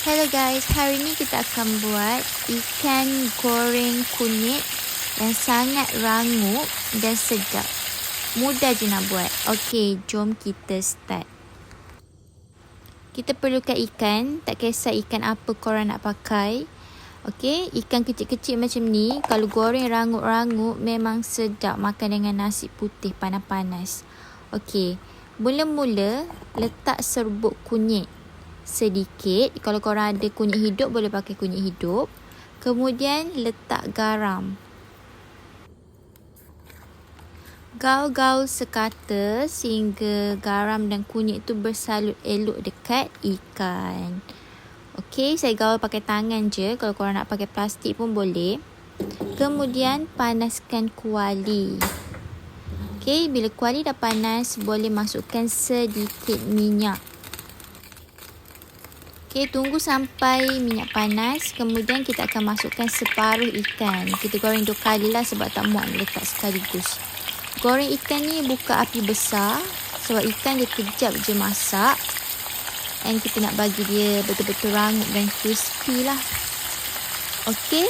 Hello guys, hari ni kita akan buat ikan goreng kunyit yang sangat rangup dan sedap. Mudah je nak buat. Okey, jom kita start. Kita perlukan ikan, tak kisah ikan apa korang nak pakai. Okey, ikan kecil-kecil macam ni, kalau goreng rangup-rangup memang sedap makan dengan nasi putih panas-panas. Okey, mula-mula letak serbuk kunyit sedikit. Kalau korang ada kunyit hidup, boleh pakai kunyit hidup. Kemudian letak garam. Gaul-gaul sekata sehingga garam dan kunyit tu bersalut elok dekat ikan. Okey, saya gaul pakai tangan je. Kalau korang nak pakai plastik pun boleh. Kemudian panaskan kuali. Okey, bila kuali dah panas, boleh masukkan sedikit minyak. Okey, tunggu sampai minyak panas. Kemudian kita akan masukkan separuh ikan. Kita goreng dua kali lah sebab tak muat letak sekaligus. Goreng ikan ni buka api besar. Sebab ikan dia kejap je masak. And kita nak bagi dia betul-betul rangup dan crispy lah. Okey.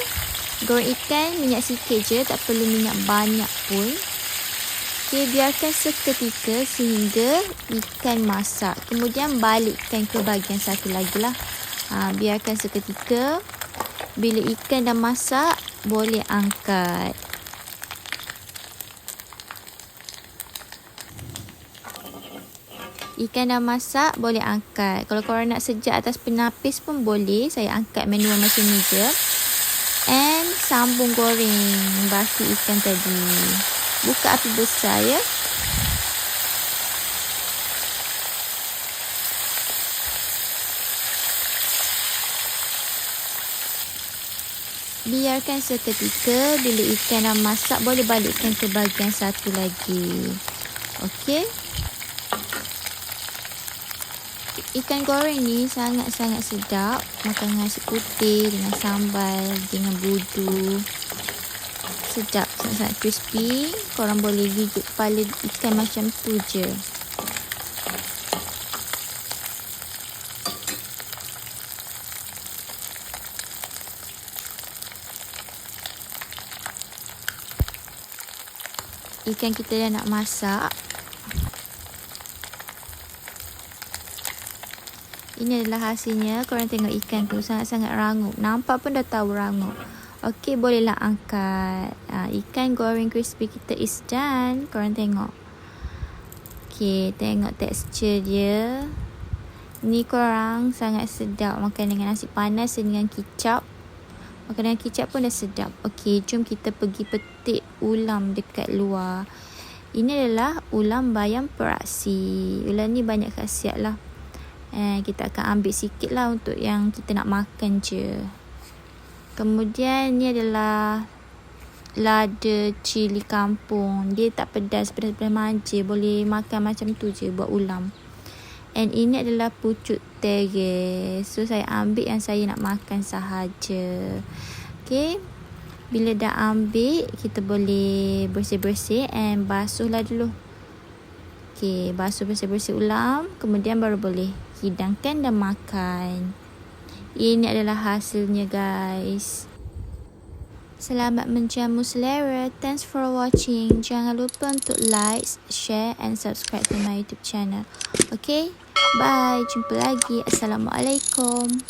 Goreng ikan minyak sikit je. Tak perlu minyak banyak pun. Okey, biarkan seketika sehingga ikan masak. Kemudian balikkan ke bahagian satu lagi lah. Ha, biarkan seketika. Bila ikan dah masak, boleh angkat. Ikan dah masak, boleh angkat. Kalau korang nak sejak atas penapis pun boleh. Saya angkat manual macam ni je. And sambung goreng basi ikan tadi. Buka api besar ya. Biarkan seketika bila ikan dah masak boleh balikkan ke bahagian satu lagi. Okey. Ikan goreng ni sangat-sangat sedap makan nasi putih dengan sambal dengan budu sedap sangat-sangat crispy korang boleh gigit kepala ikan macam tu je. Ikan kita dah nak masak. Ini adalah hasilnya. Korang tengok ikan tu sangat-sangat rangup. Nampak pun dah tahu rangup Okey, bolehlah angkat. Uh, ikan goreng crispy kita is done. Korang tengok. Okey, tengok tekstur dia. Ni korang sangat sedap makan dengan nasi panas dengan kicap. Makan dengan kicap pun dah sedap. Okey, jom kita pergi petik ulam dekat luar. Ini adalah ulam bayam peraksi. Ulam ni banyak khasiat lah. Eh, kita akan ambil sikit lah untuk yang kita nak makan je. Kemudian ni adalah lada cili kampung. Dia tak pedas, pedas-pedas manja. Boleh makan macam tu je buat ulam. And ini adalah pucuk teres. So saya ambil yang saya nak makan sahaja. Okay. Bila dah ambil, kita boleh bersih-bersih and basuhlah dulu. Okay, basuh bersih-bersih ulam. Kemudian baru boleh hidangkan dan makan. Ini adalah hasilnya guys. Selamat menjamu selera. Thanks for watching. Jangan lupa untuk like, share and subscribe to my YouTube channel. Okay? Bye. Jumpa lagi. Assalamualaikum.